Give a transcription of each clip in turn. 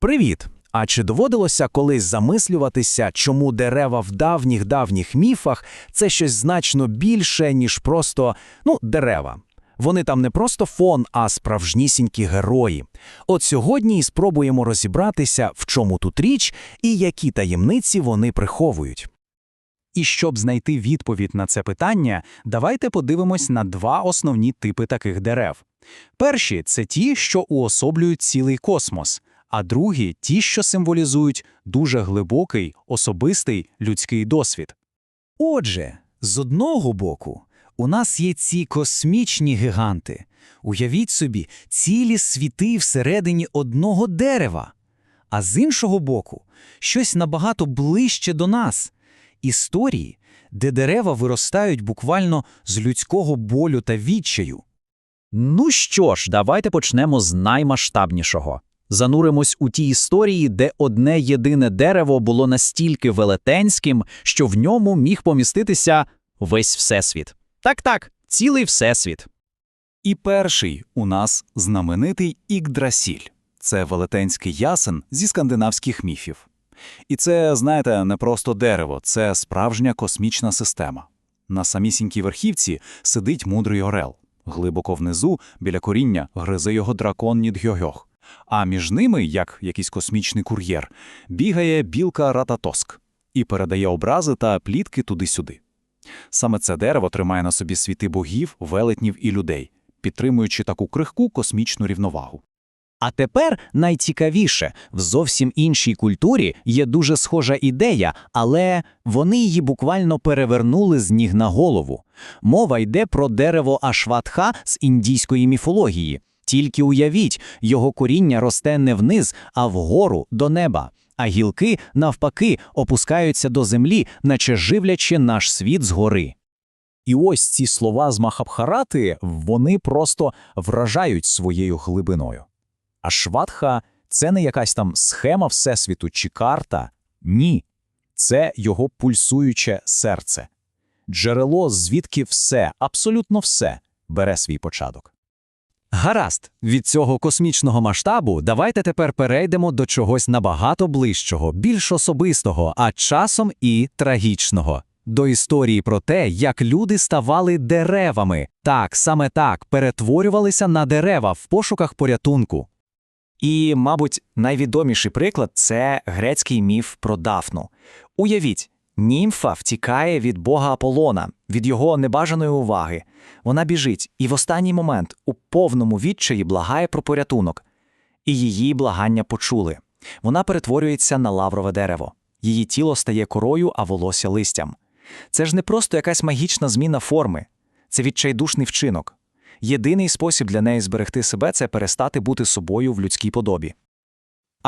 Привіт! А чи доводилося колись замислюватися, чому дерева в давніх давніх міфах це щось значно більше, ніж просто ну, дерева? Вони там не просто фон, а справжнісінькі герої. От сьогодні і спробуємо розібратися, в чому тут річ і які таємниці вони приховують. І щоб знайти відповідь на це питання, давайте подивимось на два основні типи таких дерев. Перші це ті, що уособлюють цілий космос, а другі ті, що символізують дуже глибокий, особистий людський досвід. Отже, з одного боку, у нас є ці космічні гіганти. Уявіть собі, цілі світи всередині одного дерева. А з іншого боку, щось набагато ближче до нас історії, де дерева виростають буквально з людського болю та відчаю. Ну що ж, давайте почнемо з наймасштабнішого. Зануримось у ті історії, де одне єдине дерево було настільки велетенським, що в ньому міг поміститися весь всесвіт. Так-так, цілий всесвіт. І перший у нас знаменитий Ікдрасіль. Це велетенський ясен зі скандинавських міфів. І це, знаєте, не просто дерево, це справжня космічна система. На самісінькій верхівці сидить мудрий орел. Глибоко внизу, біля коріння, гризе його дракон Нідгьогьох. А між ними, як якийсь космічний кур'єр, бігає білка Рататоск і передає образи та плітки туди-сюди. Саме це дерево тримає на собі світи богів, велетнів і людей, підтримуючи таку крихку космічну рівновагу. А тепер найцікавіше в зовсім іншій культурі є дуже схожа ідея, але вони її буквально перевернули з ніг на голову. Мова йде про дерево Ашватха з індійської міфології. Тільки уявіть, його коріння росте не вниз, а вгору до неба. А гілки, навпаки, опускаються до землі, наче живлячи наш світ згори. І ось ці слова з Махабхарати, вони просто вражають своєю глибиною. А Шватха – це не якась там схема Всесвіту чи карта. Ні. Це його пульсуюче серце. Джерело, звідки все, абсолютно все, бере свій початок. Гаразд, від цього космічного масштабу давайте тепер перейдемо до чогось набагато ближчого, більш особистого, а часом і трагічного. До історії про те, як люди ставали деревами. Так, саме так, перетворювалися на дерева в пошуках порятунку. І, мабуть, найвідоміший приклад це грецький міф про Дафну. Уявіть, німфа втікає від бога Аполлона, від його небажаної уваги. Вона біжить і в останній момент у повному відчаї благає про порятунок. І її благання почули. Вона перетворюється на лаврове дерево. Її тіло стає корою, а волосся листям. Це ж не просто якась магічна зміна форми, це відчайдушний вчинок. Єдиний спосіб для неї зберегти себе це перестати бути собою в людській подобі.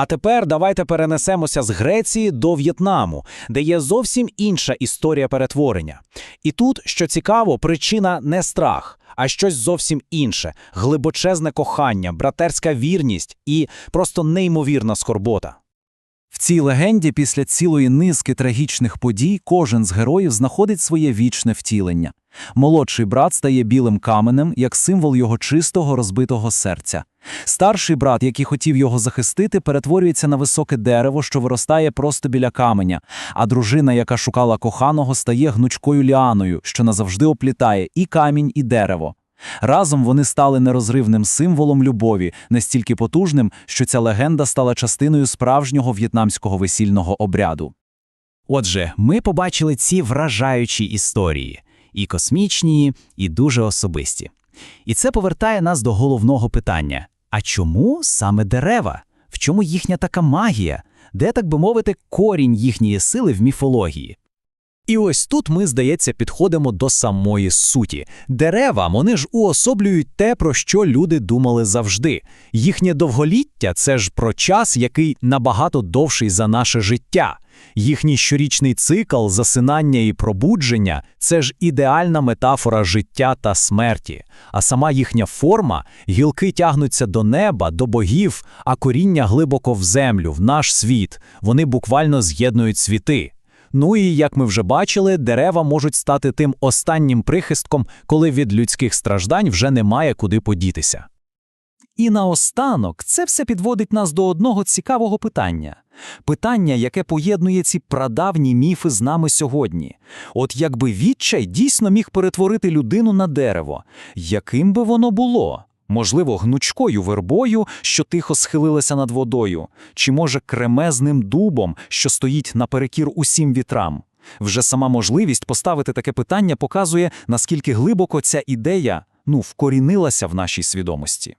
А тепер давайте перенесемося з Греції до В'єтнаму, де є зовсім інша історія перетворення. І тут, що цікаво, причина не страх, а щось зовсім інше глибочезне кохання, братерська вірність і просто неймовірна скорбота. В цій легенді після цілої низки трагічних подій кожен з героїв знаходить своє вічне втілення. Молодший брат стає білим каменем як символ його чистого розбитого серця. Старший брат, який хотів його захистити, перетворюється на високе дерево, що виростає просто біля каменя, а дружина, яка шукала коханого, стає гнучкою ліаною, що назавжди оплітає і камінь, і дерево. Разом вони стали нерозривним символом любові, настільки потужним, що ця легенда стала частиною справжнього в'єтнамського весільного обряду. Отже, ми побачили ці вражаючі історії і космічні, і дуже особисті. І це повертає нас до головного питання: а чому саме дерева? В чому їхня така магія? Де, так би мовити, корінь їхньої сили в міфології? І ось тут ми, здається, підходимо до самої суті. Дерева, вони ж уособлюють те, про що люди думали завжди. Їхнє довголіття це ж про час, який набагато довший за наше життя. Їхній щорічний цикл засинання і пробудження це ж ідеальна метафора життя та смерті. А сама їхня форма гілки тягнуться до неба, до богів, а коріння глибоко в землю, в наш світ. Вони буквально з'єднують світи. Ну і як ми вже бачили, дерева можуть стати тим останнім прихистком, коли від людських страждань вже немає куди подітися. І наостанок це все підводить нас до одного цікавого питання. Питання, яке поєднує ці прадавні міфи з нами сьогодні. От якби відчай дійсно міг перетворити людину на дерево, яким би воно було? Можливо, гнучкою вербою, що тихо схилилася над водою, чи може кремезним дубом, що стоїть наперекір усім вітрам. Вже сама можливість поставити таке питання показує, наскільки глибоко ця ідея ну, вкорінилася в нашій свідомості.